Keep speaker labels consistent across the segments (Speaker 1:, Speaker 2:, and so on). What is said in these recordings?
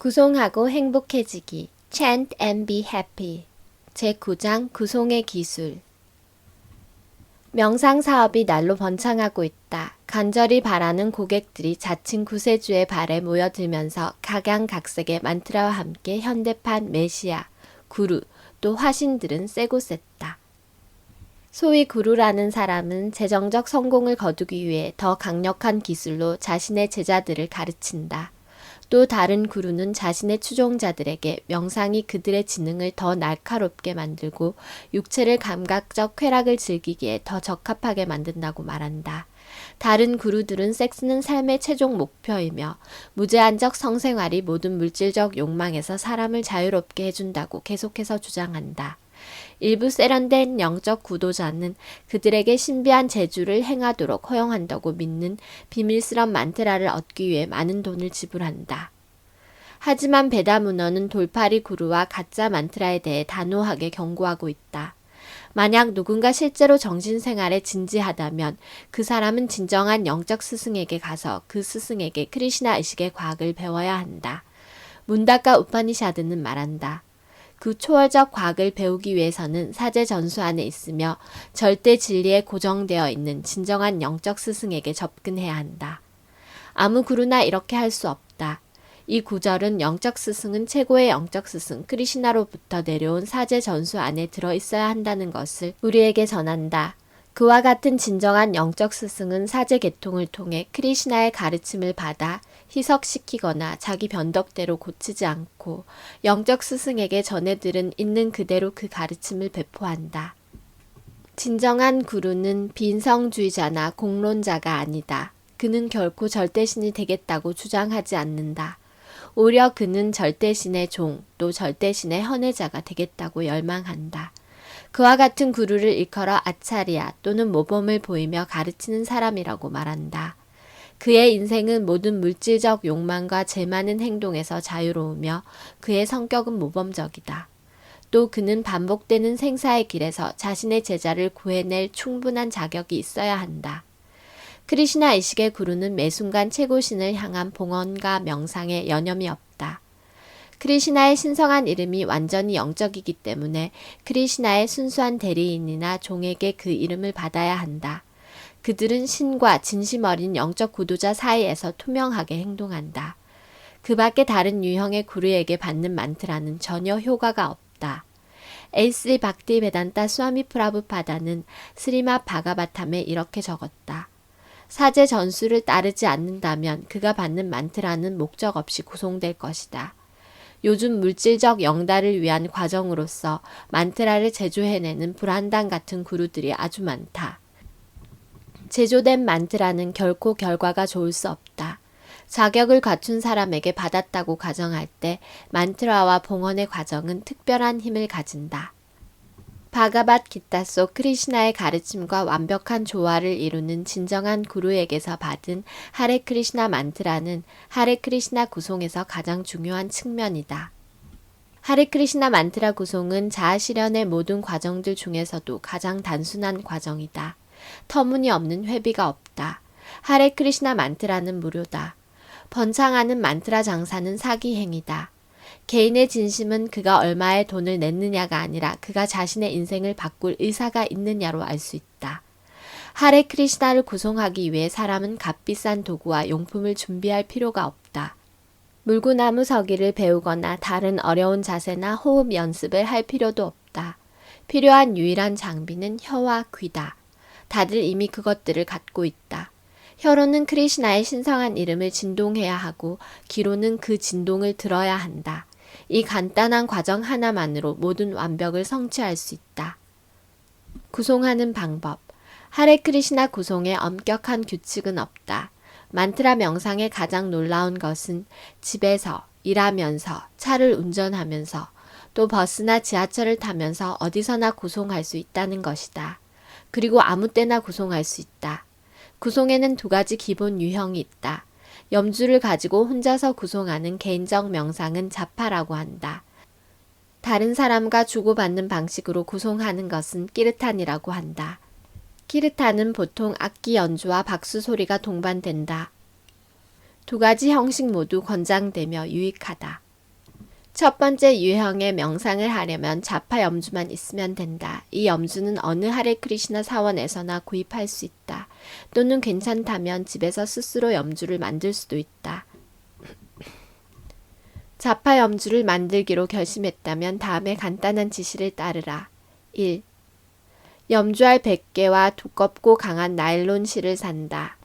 Speaker 1: 구송하고 행복해지기. Chant and be happy. 제9장 구송의 기술. 명상 사업이 날로 번창하고 있다. 간절히 바라는 고객들이 자칭 구세주의 발에 모여들면서 각양각색의 만트라와 함께 현대판 메시아, 구루, 또 화신들은 세고 셌다. 소위 구루라는 사람은 재정적 성공을 거두기 위해 더 강력한 기술로 자신의 제자들을 가르친다. 또 다른 구루는 자신의 추종자들에게 명상이 그들의 지능을 더 날카롭게 만들고 육체를 감각적 쾌락을 즐기기에 더 적합하게 만든다고 말한다. 다른 구루들은 섹스는 삶의 최종 목표이며 무제한적 성생활이 모든 물질적 욕망에서 사람을 자유롭게 해준다고 계속해서 주장한다. 일부 세련된 영적 구도자는 그들에게 신비한 재주를 행하도록 허용한다고 믿는 비밀스런 만트라를 얻기 위해 많은 돈을 지불한다. 하지만 베다 문어는 돌팔이 구루와 가짜 만트라에 대해 단호하게 경고하고 있다. 만약 누군가 실제로 정신생활에 진지하다면 그 사람은 진정한 영적 스승에게 가서 그 스승에게 크리시나 의식의 과학을 배워야 한다. 문다카 우파니샤드는 말한다. 그 초월적 과학을 배우기 위해서는 사제 전수 안에 있으며 절대 진리에 고정되어 있는 진정한 영적 스승에게 접근해야 한다. 아무 구루나 이렇게 할 수 없다. 이 구절은 영적 스승은 최고의 영적 스승 크리시나로부터 내려온 사제 전수 안에 들어 있어야 한다는 것을 우리에게 전한다. 그와 같은 진정한 영적 스승은 사제 계통을 통해 크리시나의 가르침을 받아 희석시키거나 자기 변덕대로 고치지 않고 영적 스승에게 전해들은 있는 그대로 그 가르침을 배포한다. 진정한 구루는 빈성주의자나 공론자가 아니다. 그는 결코 절대신이 되겠다고 주장하지 않는다. 오히려 그는 절대신의 종, 또 절대신의 헌혜자가 되겠다고 열망한다. 그와 같은 구루를 일컬어 아차리아 또는 모범을 보이며 가르치는 사람이라고 말한다. 그의 인생은 모든 물질적 욕망과 재 많은 행동에서 자유로우며 그의 성격은 모범적이다. 또 그는 반복되는 생사의 길에서 자신의 제자를 구해낼 충분한 자격이 있어야 한다. 크리시나 의식의 구루는 매 순간 최고신을 향한 봉헌과 명상에 여념이 없다. 크리시나의 신성한 이름이 완전히 영적이기 때문에 크리시나의 순수한 대리인이나 종에게 그 이름을 받아야 한다. 그들은 신과 진심 어린 영적 구도자 사이에서 투명하게 행동한다. 그 밖에 다른 유형의 구루에게 받는 만트라는 전혀 효과가 없다. 에이스리 박디 베단타 수아미 프라브파다는 스리마 바가바탐에 이렇게 적었다. 사제 전수를 따르지 않는다면 그가 받는 만트라는 목적 없이 구송될 것이다. 요즘 물질적 영달을 위한 과정으로서 만트라를 제조해내는 불한당 같은 구루들이 아주 많다. 제조된 만트라는 결코 결과가 좋을 수 없다. 자격을 갖춘 사람에게 받았다고 가정할 때 만트라와 봉헌의 과정은 특별한 힘을 가진다. 바가밧 기타 속 크리시나의 가르침과 완벽한 조화를 이루는 진정한 구루에게서 받은 하레 크리시나 만트라는 하레 크리시나 구송에서 가장 중요한 측면이다. 하레 크리시나 만트라 구송은 자아 실현의 모든 과정들 중에서도 가장 단순한 과정이다. 터무니없는 회비가 없다. 하레 크리시나 만트라는 무료다. 번창하는 만트라 장사는 사기 행위다. 개인의 진심은 그가 얼마의 돈을 냈느냐가 아니라 그가 자신의 인생을 바꿀 의사가 있느냐로 알 수 있다. 하레 크리시나를 구송하기 위해 사람은 값비싼 도구와 용품을 준비할 필요가 없다. 물구나무 서기를 배우거나 다른 어려운 자세나 호흡 연습을 할 필요도 없다. 필요한 유일한 장비는 혀와 귀다. 다들 이미 그것들을 갖고 있다. 혀로는 크리시나의 신성한 이름을 진동해야 하고 귀로는 그 진동을 들어야 한다. 이 간단한 과정 하나만으로 모든 완벽을 성취할 수 있다. 구송하는 방법. 하레 크리시나 구송에 엄격한 규칙은 없다. 만트라 명상의 가장 놀라운 것은 집에서, 일하면서, 차를 운전하면서, 또 버스나 지하철을 타면서 어디서나 구송할 수 있다는 것이다. 그리고 아무 때나 구송할 수 있다. 구송에는 두 가지 기본 유형이 있다. 염주를 가지고 혼자서 구송하는 개인적 명상은 자파라고 한다. 다른 사람과 주고받는 방식으로 구송하는 것은 끼르탄이라고 한다. 끼르탄은 보통 악기 연주와 박수 소리가 동반된다. 두 가지 형식 모두 권장되며 유익하다. 첫 번째 유형의 명상을 하려면 자파 염주만 있으면 된다. 이 염주는 어느 하레 크리시나 사원에서나 구입할 수 있다. 또는 괜찮다면 집에서 스스로 염주를 만들 수도 있다. 자파 염주를 만들기로 결심했다면 다음에 간단한 지시를 따르라. 1. 염주알 100개와 두껍고 강한 나일론 실을 산다.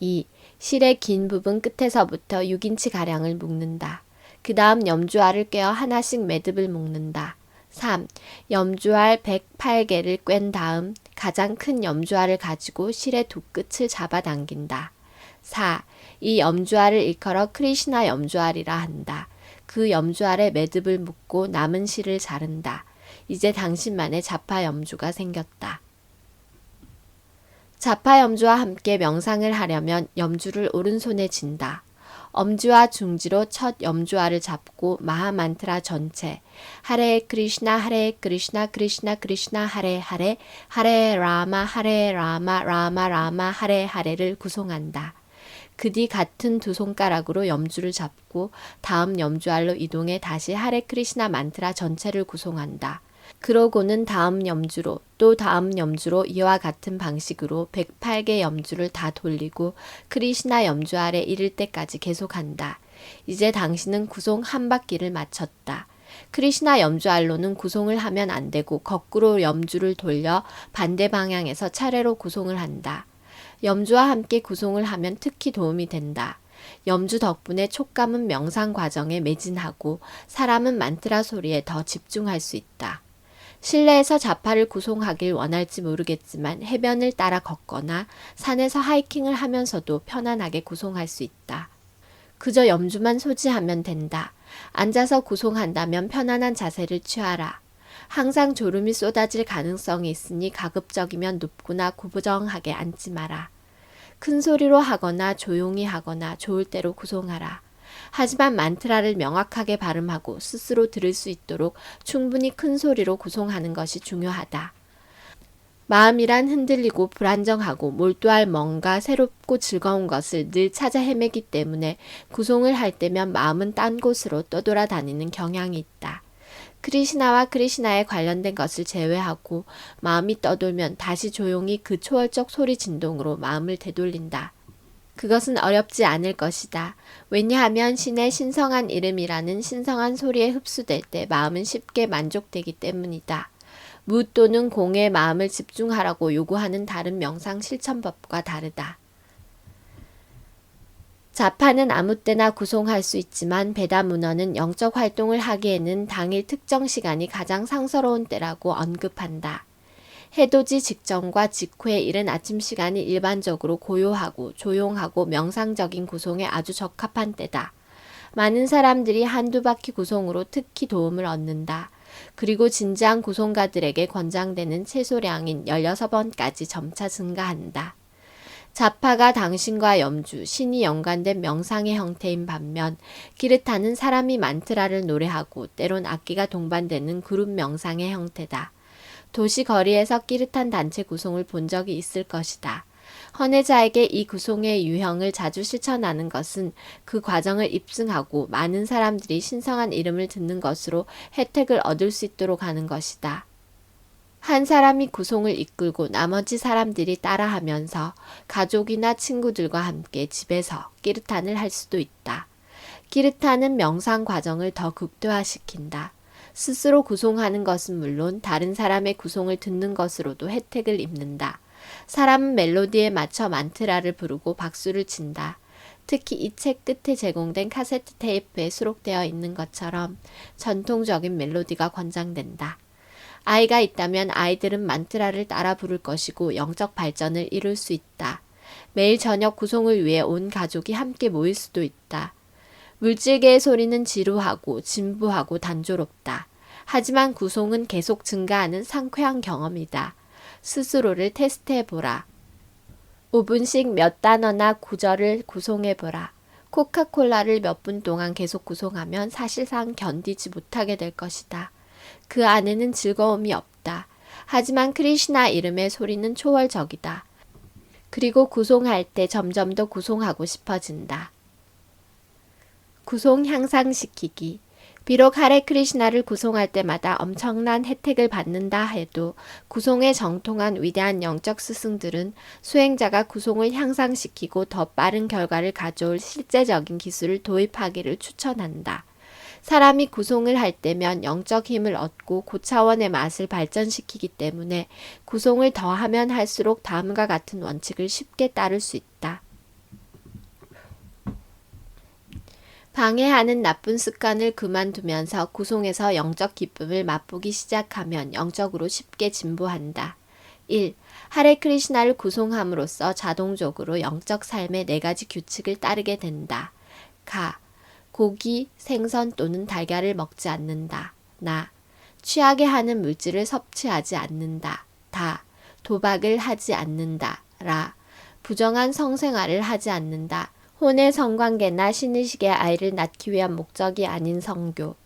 Speaker 1: 2. 실의 긴 부분 끝에서부터 6인치 가량을 묶는다. 그 다음 염주알을 꿰어 하나씩 매듭을 묶는다. 3. 염주알 108개를 꿰n 다음 가장 큰 염주알을 가지고 실의 두 끝을 잡아당긴다. 4. 이 염주알을 일컬어 크리시나 염주알이라 한다. 그 염주알에 매듭을 묶고 남은 실을 자른다. 이제 당신만의 자파 염주가 생겼다. 자파 염주와 함께 명상을 하려면 염주를 오른손에 진다. 엄지와 중지로 첫 염주알을 잡고 마하만트라 전체 하레 크리시나 하레 크리시나 크리시나 크리시나 하레 하레 하레 라마 하레 라마 라마 라마 하레 하레를 구송한다. 그 뒤 같은 두 손가락으로 염주를 잡고 다음 염주알로 이동해 다시 하레 크리시나 만트라 전체를 구송한다. 그러고는 다음 염주로 또 다음 염주로 이와 같은 방식으로 108개 염주를 다 돌리고 크리시나 염주 아래 이를 때까지 계속한다. 이제 당신은 구송 한 바퀴를 마쳤다. 크리시나 염주 알로는 구송을 하면 안 되고 거꾸로 염주를 돌려 반대 방향에서 차례로 구송을 한다. 염주와 함께 구송을 하면 특히 도움이 된다. 염주 덕분에 촉감은 명상 과정에 매진하고 사람은 만트라 소리에 더 집중할 수 있다. 실내에서 자파를 구송하길 원할지 모르겠지만 해변을 따라 걷거나 산에서 하이킹을 하면서도 편안하게 구송할 수 있다. 그저 염주만 소지하면 된다. 앉아서 구송한다면 편안한 자세를 취하라. 항상 졸음이 쏟아질 가능성이 있으니 가급적이면 눕거나 구부정하게 앉지 마라. 큰 소리로 하거나 조용히 하거나 좋을 대로 구송하라. 하지만 만트라를 명확하게 발음하고 스스로 들을 수 있도록 충분히 큰 소리로 구송하는 것이 중요하다. 마음이란 흔들리고 불안정하고 몰두할 뭔가 새롭고 즐거운 것을 늘 찾아 헤매기 때문에 구송을 할 때면 마음은 딴 곳으로 떠돌아다니는 경향이 있다. 크리시나와 크리시나에 관련된 것을 제외하고 마음이 떠돌면 다시 조용히 그 초월적 소리 진동으로 마음을 되돌린다. 그것은 어렵지 않을 것이다. 왜냐하면 신의 신성한 이름이라는 신성한 소리에 흡수될 때 마음은 쉽게 만족되기 때문이다. 무 또는 공의 마음을 집중하라고 요구하는 다른 명상 실천법과 다르다. 자파는 아무 때나 구송할 수 있지만 배다 문어는 영적 활동을 하기에는 당일 특정 시간이 가장 상서로운 때라고 언급한다. 해돋이 직전과 직후에 이른 아침 시간이 일반적으로 고요하고 조용하고 명상적인 구송에 아주 적합한 때다. 많은 사람들이 한두 바퀴 구송으로 특히 도움을 얻는다. 그리고 진지한 구송가들에게 권장되는 최소량인 16번까지 점차 증가한다. 자파가 당신과 염주, 신이 연관된 명상의 형태인 반면 기르타는 사람이 만트라를 노래하고 때론 악기가 동반되는 그룹 명상의 형태다. 도시 거리에서 끼릇한 단체 구송을 본 적이 있을 것이다. 헌혜자에게 이 구송의 유형을 자주 실천하는 것은 그 과정을 입증하고 많은 사람들이 신성한 이름을 듣는 것으로 혜택을 얻을 수 있도록 하는 것이다. 한 사람이 구송을 이끌고 나머지 사람들이 따라하면서 가족이나 친구들과 함께 집에서 끼르탄을 할 수도 있다. 끼르탄은 명상 과정을 더 극대화시킨다. 스스로 구송하는 것은 물론 다른 사람의 구송을 듣는 것으로도 혜택을 입는다. 사람은 멜로디에 맞춰 만트라를 부르고 박수를 친다. 특히 이 책 끝에 제공된 카세트 테이프에 수록되어 있는 것처럼 전통적인 멜로디가 권장된다. 아이가 있다면 아이들은 만트라를 따라 부를 것이고 영적 발전을 이룰 수 있다. 매일 저녁 구송을 위해 온 가족이 함께 모일 수도 있다. 물질계의 소리는 지루하고 진부하고 단조롭다. 하지만 구송은 계속 증가하는 상쾌한 경험이다. 스스로를 테스트해보라. 5분씩 몇 단어나 구절을 구송해보라. 코카콜라를 몇 분 동안 계속 구송하면 사실상 견디지 못하게 될 것이다. 그 안에는 즐거움이 없다. 하지만 크리시나 이름의 소리는 초월적이다. 그리고 구송할 때 점점 더 구송하고 싶어진다. 구송 향상시키기. 비록 하레 크리시나를 구송할 때마다 엄청난 혜택을 받는다 해도 구송에 정통한 위대한 영적 스승들은 수행자가 구송을 향상시키고 더 빠른 결과를 가져올 실제적인 기술을 도입하기를 추천한다. 사람이 구송을 할 때면 영적 힘을 얻고 고차원의 맛을 발전시키기 때문에 구송을 더 하면 할수록 다음과 같은 원칙을 쉽게 따를 수 있다. 방해하는 나쁜 습관을 그만두면서 구송에서 영적 기쁨을 맛보기 시작하면 영적으로 쉽게 진보한다. 1. 하레 크리시나를 구송함으로써 자동적으로 영적 삶의 네 가지 규칙을 따르게 된다. 가. 고기, 생선 또는 달걀을 먹지 않는다. 나. 취하게 하는 물질을 섭취하지 않는다. 다. 도박을 하지 않는다. 라. 부정한 성생활을 하지 않는다. 혼의 성관계나 신의식의 아이를 낳기 위한 목적이 아닌 성교.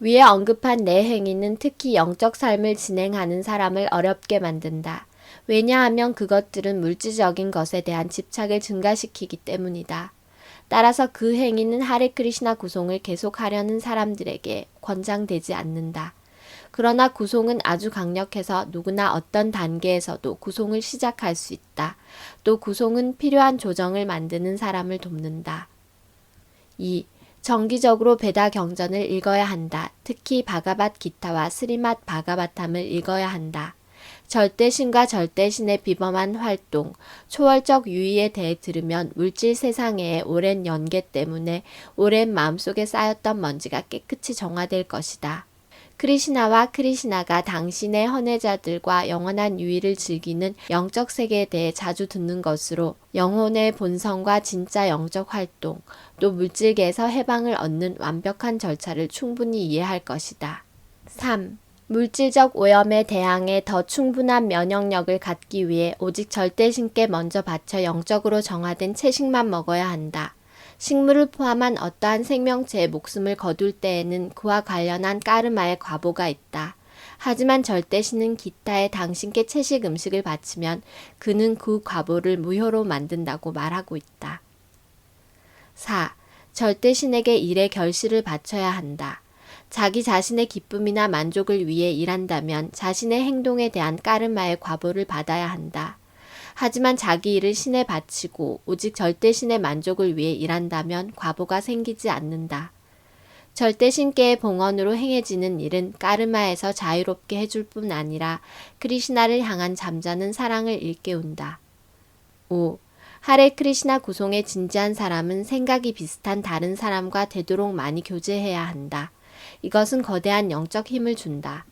Speaker 1: 위에 언급한 네 행위는 특히 영적 삶을 진행하는 사람을 어렵게 만든다. 왜냐하면 그것들은 물질적인 것에 대한 집착을 증가시키기 때문이다. 따라서 그 행위는 하레 크리시나 구송을 계속하려는 사람들에게 권장되지 않는다. 그러나 구송은 아주 강력해서 누구나 어떤 단계에서도 구송을 시작할 수 있다. 또 구송은 필요한 조정을 만드는 사람을 돕는다. 2. 정기적으로 베다 경전을 읽어야 한다. 특히 바가밭 기타와 스리맛 바가바탐을 읽어야 한다. 절대신과 절대신의 비범한 활동, 초월적 유의에 대해 들으면 물질 세상의 오랜 연계 때문에 오랜 마음속에 쌓였던 먼지가 깨끗이 정화될 것이다. 크리시나와 크리시나가 당신의 헌혜자들과 영원한 유의를 즐기는 영적 세계에 대해 자주 듣는 것으로 영혼의 본성과 진짜 영적 활동, 또 물질계에서 해방을 얻는 완벽한 절차를 충분히 이해할 것이다. 3. 물질적 오염에 대항해 더 충분한 면역력을 갖기 위해 오직 절대신께 먼저 바쳐 영적으로 정화된 채식만 먹어야 한다. 식물을 포함한 어떠한 생명체의 목숨을 거둘 때에는 그와 관련한 까르마의 과보가 있다. 하지만 절대 신은 기타에 당신께 채식 음식을 바치면 그는 그 과보를 무효로 만든다고 말하고 있다. 4. 절대 신에게 일의 결실을 바쳐야 한다. 자기 자신의 기쁨이나 만족을 위해 일한다면 자신의 행동에 대한 까르마의 과보를 받아야 한다. 하지만 자기 일을 신에 바치고 오직 절대 신의 만족을 위해 일한다면 과보가 생기지 않는다. 절대 신께의 봉헌으로 행해지는 일은 까르마에서 자유롭게 해줄 뿐 아니라 크리시나를 향한 잠자는 사랑을 일깨운다. 5. 하레 크리시나 구송의 진지한 사람은 생각이 비슷한 다른 사람과 되도록 많이 교제해야 한다. 이것은 거대한 영적 힘을 준다.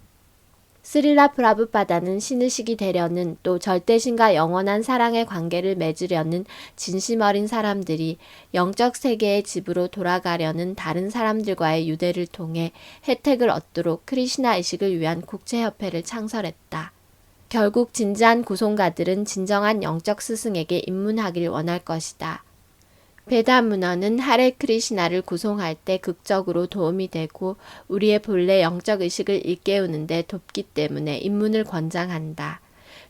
Speaker 1: 스릴라 프라브바다는 신의식이 되려는 또 절대신과 영원한 사랑의 관계를 맺으려는 진심 어린 사람들이 영적 세계의 집으로 돌아가려는 다른 사람들과의 유대를 통해 혜택을 얻도록 크리시나 의식을 위한 국제협회를 창설했다. 결국 진지한 구송가들은 진정한 영적 스승에게 입문하길 원할 것이다. 베다 문어는 하레 크리시나를 구송할 때 극적으로 도움이 되고 우리의 본래 영적 의식을 일깨우는데 돕기 때문에 입문을 권장한다.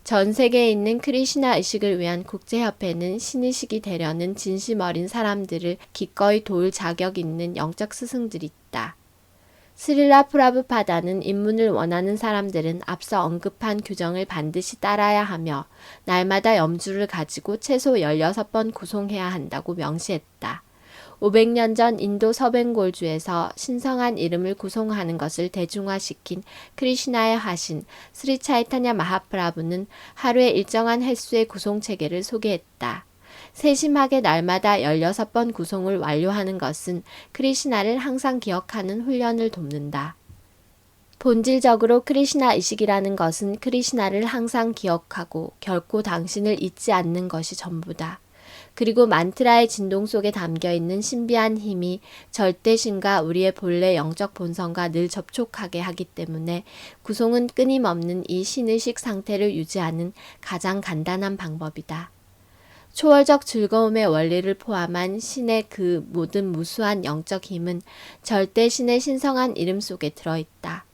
Speaker 1: 전 세계에 있는 크리시나 의식을 위한 국제협회는 신의식이 되려는 진심 어린 사람들을 기꺼이 도울 자격 있는 영적 스승들이 있다. 스릴라 프라브파다는 입문을 원하는 사람들은 앞서 언급한 규정을 반드시 따라야 하며 날마다 염주를 가지고 최소 16번 구송해야 한다고 명시했다. 500년 전 인도 서벵골주에서 신성한 이름을 구송하는 것을 대중화시킨 크리시나의 화신 스리 차이타냐 마하프라부는 하루에 일정한 횟수의 구송 체계를 소개했다. 세심하게 날마다 16번 구송을 완료하는 것은 크리시나를 항상 기억하는 훈련을 돕는다. 본질적으로 크리시나 의식이라는 것은 크리시나를 항상 기억하고 결코 당신을 잊지 않는 것이 전부다. 그리고 만트라의 진동 속에 담겨 있는 신비한 힘이 절대신과 우리의 본래 영적 본성과 늘 접촉하게 하기 때문에 구송은 끊임없는 이 신의식 상태를 유지하는 가장 간단한 방법이다. 초월적 즐거움의 원리를 포함한 신의 그 모든 무수한 영적 힘은 절대 신의 신성한 이름 속에 들어있다.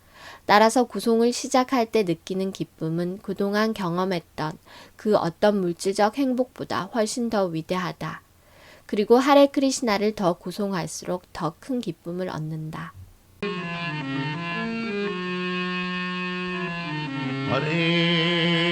Speaker 1: 따라서 구송을 시작할 때 느끼는 기쁨은 그동안 경험했던 그 어떤 물질적 행복보다 훨씬 더 위대하다. 그리고 하레 크리시나를 더 구송할수록 더 큰 기쁨을 얻는다.
Speaker 2: Hare